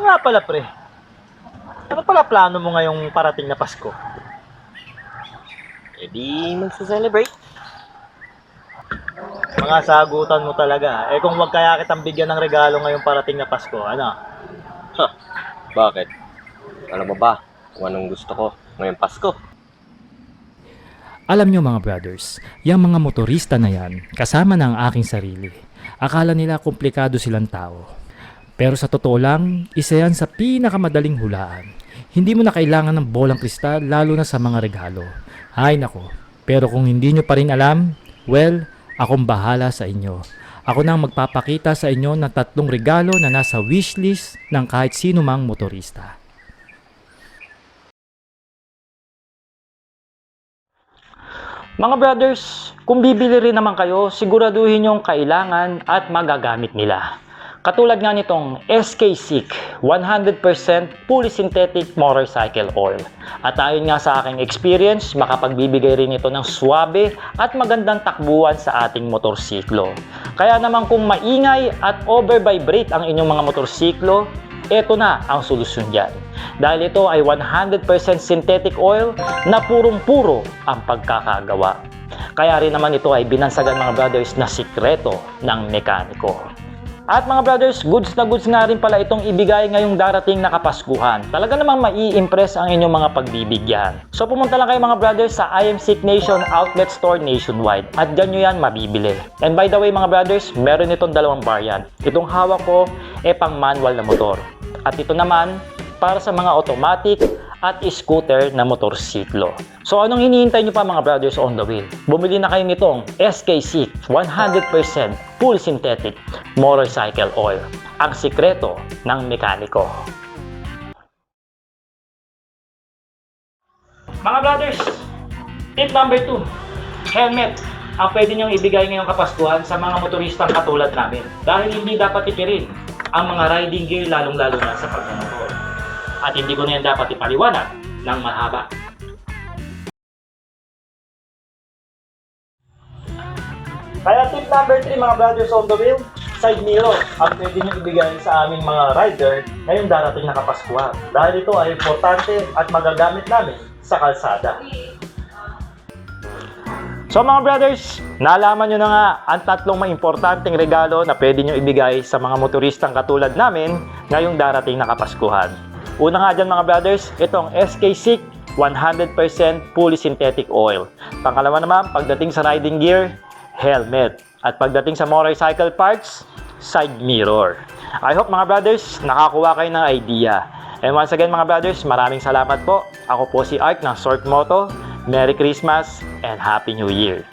Nga pala pre, ano pala plano mo ngayong parating na Pasko? E di magsa-celebrate. Mga sagutan mo talaga. Eh kung wag kaya kitang bigyan ng regalo ngayong parating na Pasko, ano? Ha, bakit? Alam mo ba kung anong gusto ko ngayong Pasko? Alam nyo mga brothers, yung mga motorista na yan, kasama na ang aking sarili. Akala nila komplikado silang tao. Pero sa totoo lang, isa yan sa pinakamadaling hulaan. Hindi mo na kailangan ng bolang kristal lalo na sa mga regalo. Ay nako, pero kung hindi nyo pa rin alam, well, akong bahala sa inyo. Ako nang magpapakita sa inyo ng tatlong regalo na nasa wishlist ng kahit sino mang motorista. Mga brothers, kung bibili rin naman kayo, siguraduhin yung kailangan at magagamit nila. Katulad nga nitong SK Seek 100% fully synthetic motorcycle oil. At ayon nga sa aking experience, makapagbibigay rin ito ng swabe at magandang takbuhan sa ating motorsiklo. Kaya naman kung maingay at over-vibrate ang inyong mga motorsiklo, ito na ang solusyon dyan. Dahil ito ay 100% synthetic oil na purong-puro ang pagkakagawa. Kaya rin naman ito ay binansagan mga brothers na sikreto ng mekaniko. At mga brothers, goods na goods nga rin pala itong ibigay ngayong darating na Kapaskuhan. Talaga namang mai-impress ang inyong mga pagbibigyan. So pumunta lang kayo mga brothers sa IMSIC Nation Outlet Store nationwide at dyan nyo yan mabibili. And by the way mga brothers, meron itong dalawang variant. Itong hawak ko e pang manual na motor. At ito naman para sa mga automatic at scooter na motorsiklo. So anong hinihintay nyo pa mga brothers on the wheel? Bumili na kayo nitong SK6 100% full synthetic motorcycle oil. Ang sikreto ng mekaniko. Mga brothers, tip number 2, helmet ang pwede niyong ibigay ngayong kapaskuhan sa mga motoristang katulad namin. Dahil hindi dapat tipirin ang mga riding gear lalong-lalo na sa pagmamotor. At hindi ko na yan dapat ipaliwanag ng mahaba. Kaya tip number 3 mga brothers on the wheel, side mirror ang pwede nyo ibigay sa aming mga rider ngayong darating na Kapaskuhan. Dahil ito ay importante at magagamit namin sa kalsada. So mga brothers, nalaman nyo na nga ang tatlong mga importanteng regalo na pwede nyo ibigay sa mga motoristang katulad namin ngayong darating na Kapaskuhan. Una nga dyan mga brothers, itong SK6 100% fully synthetic oil. Pangalawa naman, pagdating sa riding gear, helmet. At pagdating sa motorcycle parts, side mirror. I hope mga brothers, nakakuha kayo ng idea. And once again mga brothers, maraming salamat po. Ako po si Art ng Short Moto. Merry Christmas and Happy New Year!